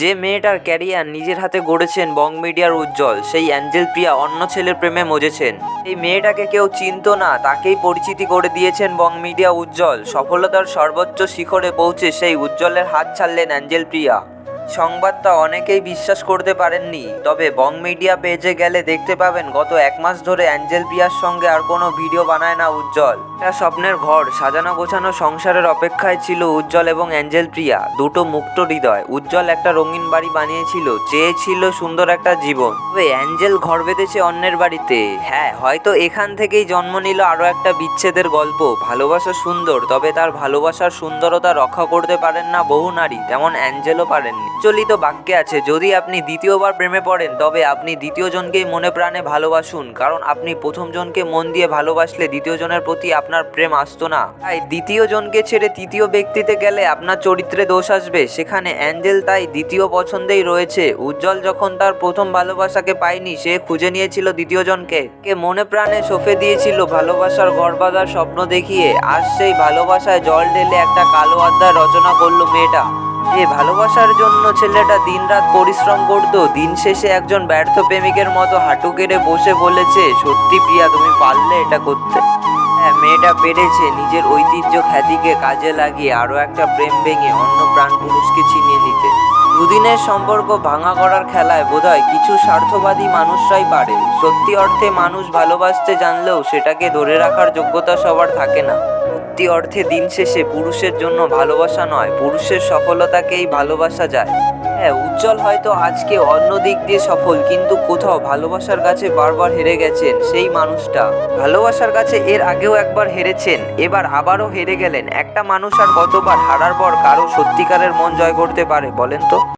যে মেয়েটার ক্যারিয়ার নিজের হাতে গড়েছেন বং মিডিয়ার উজ্জ্বল, সেই অ্যাঞ্জেল প্রিয়া অন্য ছেলের প্রেমে মজেছেন। এই মেয়েটাকে কেউ চিনত না, তাকেই পরিচিতি করে দিয়েছেন বং মিডিয়া উজ্জ্বল। সফলতার সর্বোচ্চ শিখরে পৌঁছে সেই উজ্জ্বলের হাত ছাড়লেন অ্যাঞ্জেল প্রিয়া। সংবাদটা অনেকেই বিশ্বাস করতে পারেননি। তবে বং মিডিয়া পেজে গেলে দেখতে পাবেন, গত এক মাস ধরে অ্যাঞ্জেল প্রিয়ার সঙ্গে আর কোনো ভিডিও বানায় না উজ্জ্বল। একটা স্বপ্নের ঘর, সাজানো গোছানো সংসারের অপেক্ষায় ছিল উজ্জ্বল এবং অ্যাঞ্জেল প্রিয়া, দুটো মুক্ত হৃদয়। উজ্জ্বল একটা রঙিন বাড়ি বানিয়েছিল চেয়েছিল সুন্দর একটা জীবন। তবে অ্যাঞ্জেল ঘর বেঁধেছে অন্যের বাড়িতে। হ্যাঁ হয়তো এখান থেকেই জন্ম নিল আরও একটা বিচ্ছেদের গল্প। ভালোবাসা সুন্দর, তবে তার ভালোবাসার সুন্দরতা রক্ষা করতে পারেন না বহু নারী, তেমন অ্যাঞ্জেলও পারেননি। চলিত বাক্যে আছে, যদি আপনি দ্বিতীয়বার প্রেমে পড়েন, তবে আপনি দ্বিতীয় জনকেই মনে প্রাণে ভালোবাসুন, কারণ আপনি প্রথম জনকে মন দিয়ে ভালোবাসলে দ্বিতীয় জনের প্রতি আপনার প্রেম আসতো না। তাই দ্বিতীয় জনকে ছেড়ে তৃতীয় ব্যক্তিতে গেলে আপনার চরিত্রে দোষ আসবে। সেখানে অ্যাঞ্জেল তাই দ্বিতীয় পছন্দেই রয়েছে। উজ্জ্বল যখন তার প্রথম ভালোবাসাকে পায়নি, সে খুঁজে নিয়েছিল দ্বিতীয় জনকে কে মনে প্রাণে সফে দিয়েছিল ভালোবাসার গর্বাদার স্বপ্ন দেখিয়ে, আর সেই ভালোবাসায় জল ঢেলে একটা কালো আড্ডা রচনা করল মেয়েটা। এ ভালোবাসার জন্য ছেলেটা দিনরাত পরিশ্রম করত, দিন শেষে একজন ব্যর্থ প্রেমিকের মতো হাঁটু কেড়ে বসে বলেছে, সত্যি প্রিয়া, তুমি পারলে এটা করতে। হ্যাঁ মেয়েটা পেরেছে, নিজের ঐতিহ্য খ্যাতিকে কাজে লাগিয়ে আরও একটা প্রেম ভেঙে অন্য প্রাণ পুরুষকে ছিনিয়ে নিতে। দুদিনের সম্পর্ক ভাঙা করার খেলায় বোধহয় কিছু স্বার্থবাদী মানুষরাই পারে। সত্যি অর্থে মানুষ ভালোবাসতে জানলেও সেটাকে ধরে রাখার যোগ্যতা সবার থাকে না। সত্যি অর্থে দিন শেষে পুরুষের জন্য ভালোবাসা নয়, পুরুষের সফলতাকেই ভালোবাসা যায়। হ্যাঁ উজ্জ্বল হয়তো আজকে অন্য দিক দিয়ে সফল, কিন্তু কোথাও ভালোবাসার কাছে বারবার হেরে গেছেন সেই মানুষটা। ভালোবাসার কাছে এর আগেও একবার হেরেছেন, এবার আবারও হেরে গেলেন। একটা মানুষ আর কতবার হারার পর কারও সত্যিকারের মন জয় করতে পারে, বলেন তো?